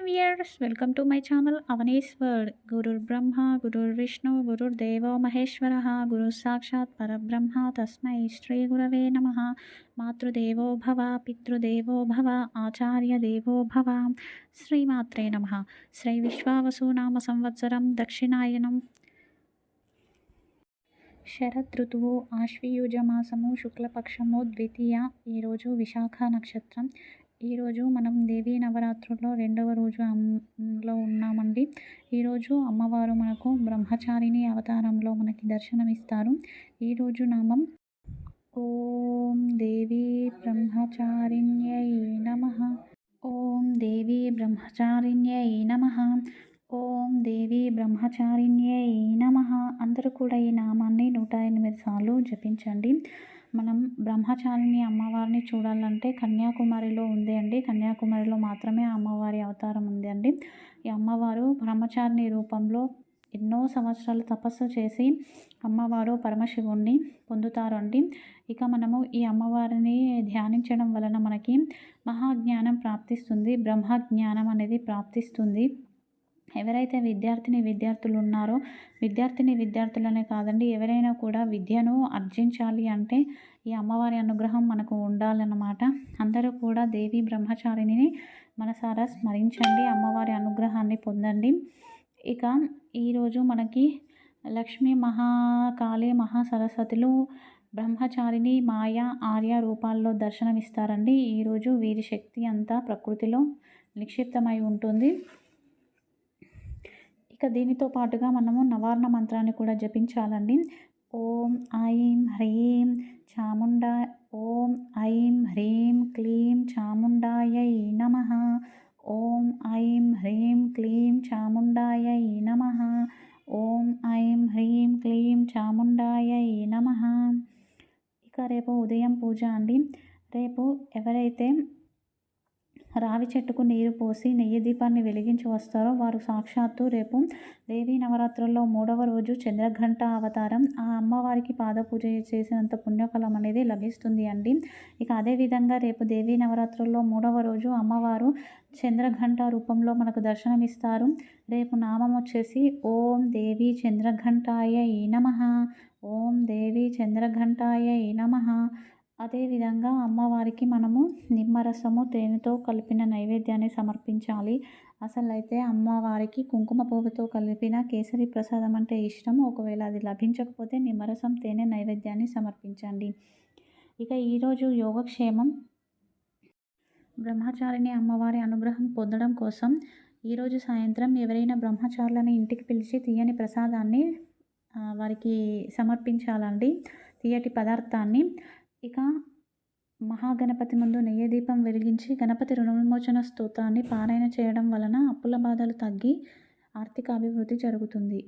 viewers welcome to my channel Avani's world గురుర్ బ్రహ్మ గురుర్ విష్ణు గురుర్ దేవో మహేశ్వర గురు సాక్షాత్ పరబ్రహ్మ తస్మై శ్రీ గురవే నమ మాతృదేవో భవ పితృదేవో భవ ఆచార్య దేవో భవ శ్రీమాత్రే నమ శ్రీ విశ్వావసునామ సంవత్సరం దక్షిణాయనం శరదృతువు ఆశ్వయుజ మాసము శుక్లపక్షము ద్వితీయ ఈరోజు విశాఖ నక్షత్రం ఈరోజు మనం దేవీ నవరాత్రుల్లో రెండవ రోజు లో ఉన్నామండి. ఈరోజు అమ్మవారు మనకు బ్రహ్మచారిణి అవతారంలో మనకి దర్శనమిస్తారు. ఈరోజు నామం ఓం దేవీ బ్రహ్మచారిణ్యై నమ. ఓం దేవీ బ్రహ్మచారిణ్యై నమ. ఓం దేవీ బ్రహ్మచారిణ్యై నమ. అందరూ కూడా ఈ నామాన్ని నూట ఎనిమిది సార్లు జపించండి. మనం బ్రహ్మచారిణి అమ్మవారిని చూడాలంటే కన్యాకుమారిలో ఉంది అండి. కన్యాకుమారిలో మాత్రమే అమ్మవారి అవతారం ఉంది అండి. ఈ అమ్మవారు బ్రహ్మచారిణి రూపంలో ఎన్నో సంవత్సరాలు తపస్సు చేసి అమ్మవారు పరమశివుణ్ణి పొందుతారు అండి ఇక మనము ఈ అమ్మవారిని ధ్యానించడం వలన మనకి మహాజ్ఞానం ప్రాప్తిస్తుంది. బ్రహ్మజ్ఞానం అనేది ప్రాప్తిస్తుంది. ఎవరైతే విద్యార్థిని విద్యార్థులు ఉన్నారో విద్యార్థిని విద్యార్థులనే కాదండి ఎవరైనా కూడా విద్యను అర్జించాలి అంటే ఈ అమ్మవారి అనుగ్రహం మనకు ఉండాలన్నమాట. అందరూ కూడా దేవి బ్రహ్మచారిణిని మనసారా స్మరించండి అమ్మవారి అనుగ్రహాన్ని పొందండి. ఇక ఈరోజు మనకి లక్ష్మీ మహాకాళి మహాసరస్వతులు బ్రహ్మచారిని మాయ ఆర్య రూపాల్లో దర్శనమిస్తారండి. ఈరోజు వీరి శక్తి అంతా ప్రకృతిలో నిక్షిప్తమై ఉంటుంది. ఇక దీనితో పాటుగా మనము నవార్ణ మంత్రాన్ని కూడా జపించాలండి. ఓం ఐం హ్రీం చాముండా ఓం ఐం హ్రీం క్లీం చాముండాయై నమ. ఓం ఐం హ్రీం క్లీం చాముండాయై నమ. ఓం ఐం హ్రీం క్లీం చాముండాయై నమ. ఇక రేపు ఉదయం పూజ అండి. రేపు ఎవరైతే రావి చెట్టుకు నీరు పోసి నెయ్యి దీపాన్ని వెలిగించి వస్తారో వారు సాక్షాత్తు రేపు దేవీ నవరాత్రుల్లో మూడవ రోజు చంద్రఘంట అవతారం. ఆ అమ్మవారికి పాదపూజ చేసినంత పుణ్యఫలం అనేది లభిస్తుంది అండి. ఇక అదేవిధంగా రేపు దేవీ నవరాత్రుల్లో మూడవ రోజు అమ్మవారు చంద్రఘంట రూపంలో మనకు దర్శనమిస్తారు. రేపు నామం వచ్చేసి ఓం దేవి చంద్రఘంటాయ ఈ నమ. ఓం దేవి చంద్రఘంటాయ ఈ నమ. అదేవిధంగా అమ్మవారికి మనము నిమ్మరసము తేనెతో కలిపిన నైవేద్యాన్ని సమర్పించాలి. అసలు అయితే అమ్మవారికి కుంకుమ పువ్వుతో కలిపిన కేసరి ప్రసాదం అంటే ఇష్టం. ఒకవేళ అది లభించకపోతే నిమ్మరసం తేనె నైవేద్యాన్ని సమర్పించండి. ఇక ఈరోజు యోగక్షేమం. బ్రహ్మచారిని అమ్మవారి అనుగ్రహం పొందడం కోసం ఈరోజు సాయంత్రం ఎవరైనా బ్రహ్మచారులను ఇంటికి పిలిచి తీయని ప్రసాదాన్ని వారికి సమర్పించాలండి. తీయటి పదార్థాన్ని ఇక మహాగణపతి ముందు నెయ్యి దీపం వెలిగించి గణపతి రుణవిమోచన స్తోత్రాన్ని పారాయణ చేయడం వలన అప్పుల బాధలు తగ్గి ఆర్థిక అభివృద్ధి జరుగుతుంది.